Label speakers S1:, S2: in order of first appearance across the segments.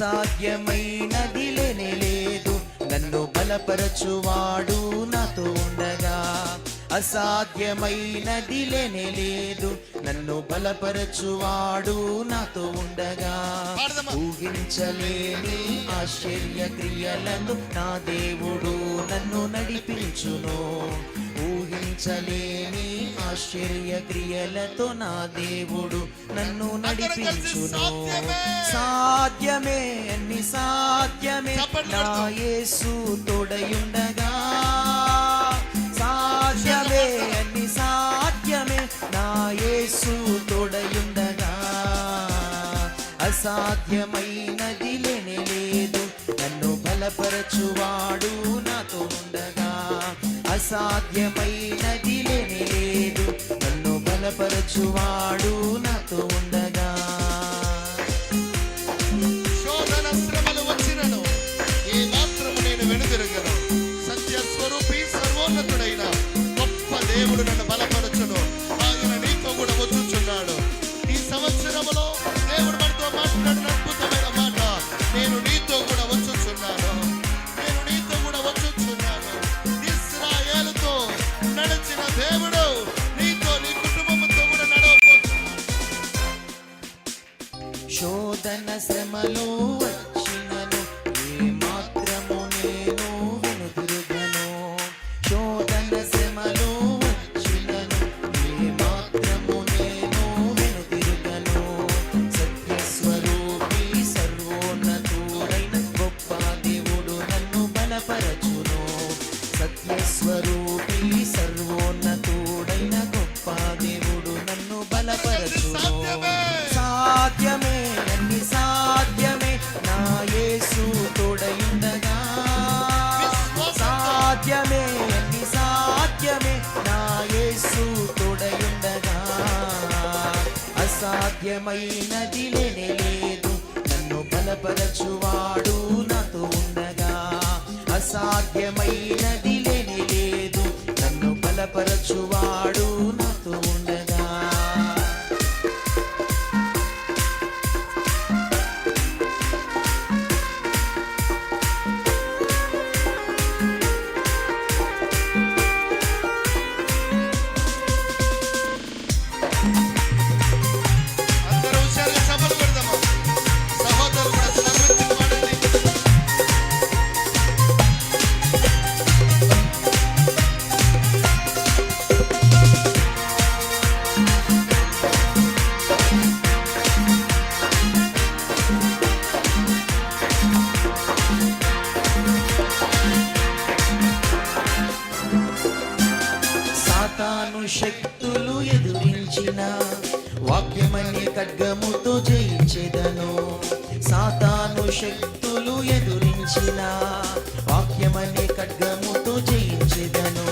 S1: అసాధ్యమైనది లేనే లేదు. నన్ను బలపరచువాడు నాతో ఉండగా. అసాధ్యమైనది లేనే లేదు. నన్ను బలపరచువాడు నాతో ఉండగా. ఊహించలేని ఆశ్చర్య క్రియలను నా దేవుడు నన్ను నడిపించును. ఊహించలేని ఆశ్చర్య క్రియలతో నా దేవుడు నన్ను నడిపించును.
S2: సాధ్యమే.
S1: అన్ని సాధ్యమే. నా. యేసు తోడయుండగా. సాధ్యమే అన్ని సాధ్యమే. నా యేసు తోడయుండగా. అసాధ్యమైనది లేనే లేదు. నన్ను బలపరచువాడు నాతో ఉండగా. అసాధ్యమైనది లేనే లేదు. నన్ను బలపరచువాడు నాతో ఉండగా.
S2: బలపరచును
S1: సత్యస్వరూపి సర్వోన్నతుడైన గొప్ప దేవుడు నన్ను బలపరచును
S2: సాధ్యమే.
S1: అన్ని సాధ్యమే నా యేసు తోడయుండగా సాధ్యమే అన్ని సాధ్యమే నా యేసు తోడయుండగా అసాధ్యమైనది లేనే లేదు నన్ను బలపరచువాడు నాతో ఉండగా అసాధ్యమైనది లేని లేదు. నన్ను బలపరచువా వాక్యమని ఖడ్గముతో జయించెదను. సాతాను శక్తులు ఎదురించిన వాక్యమని ఖడ్గముతో జయించెదను.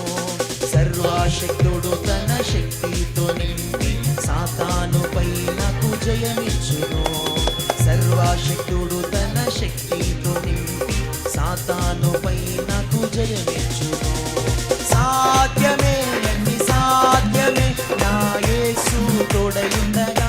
S1: సర్వశక్తుడు తన శక్తితో నింపి సాతాను పైనకు జయమిచ్చును సర్వశక్తుడు తన శక్తితో నింపి సాతాను పైనకు జయమిచ్చును సాధ్యమే అన్ని సాధ్యమే నా యేసు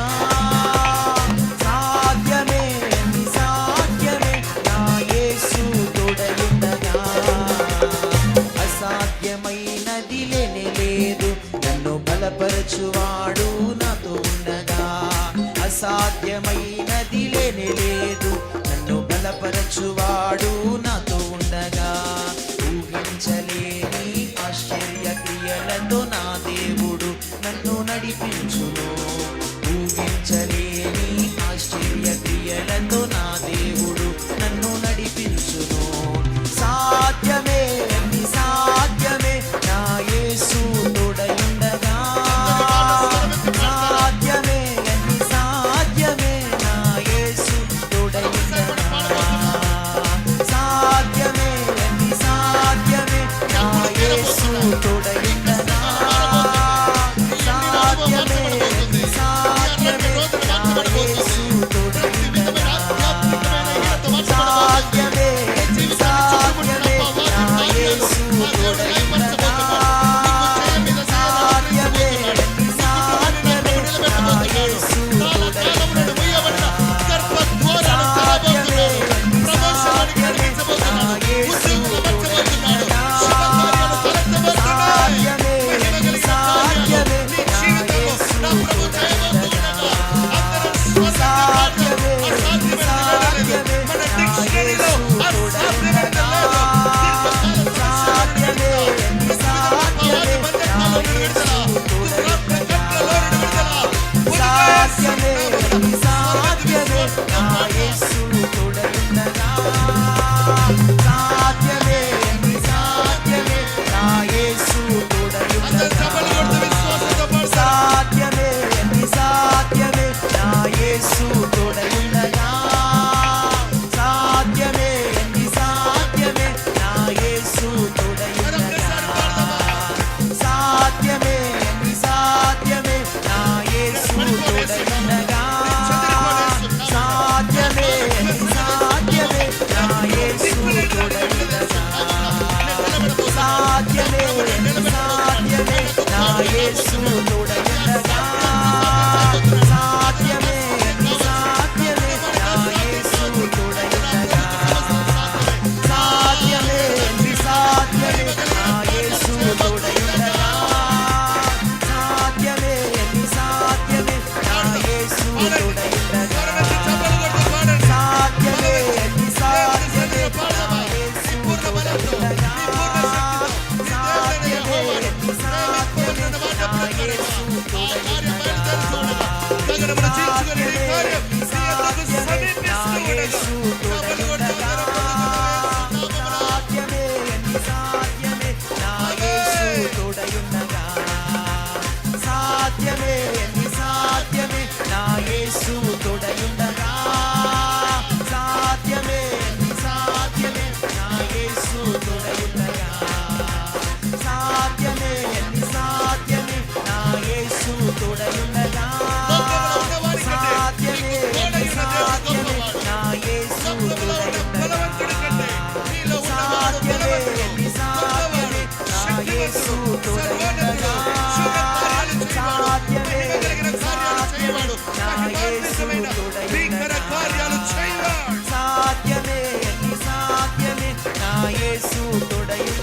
S1: Jesús.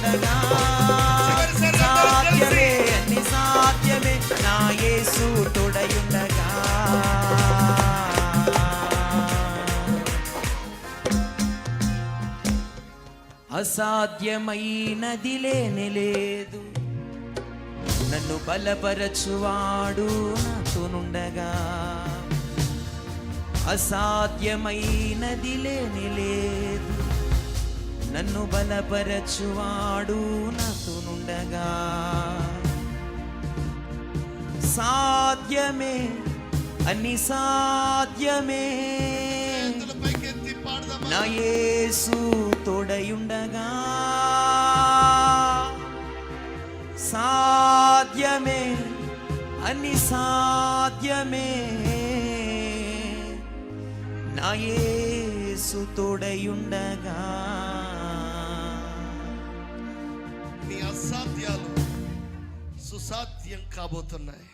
S1: ఉండగా సాధ్యమే. అసాధ్యమైనది లేని లేదు నన్ను బలపరచువాడు నాతోనుండగా. అసాధ్యమైనది లేని లేదు నన్ను బలపరచువాడు నాతోనుండగా. సాధ్యమే అన్ని సాధ్యమే. నా యేసు తోడయుండగా. సాధ్యమే అన్ని సాధ్యమే. నా యేసు తోడయుండగా.
S2: సుసాధ్యం కాబోతున్నాయి.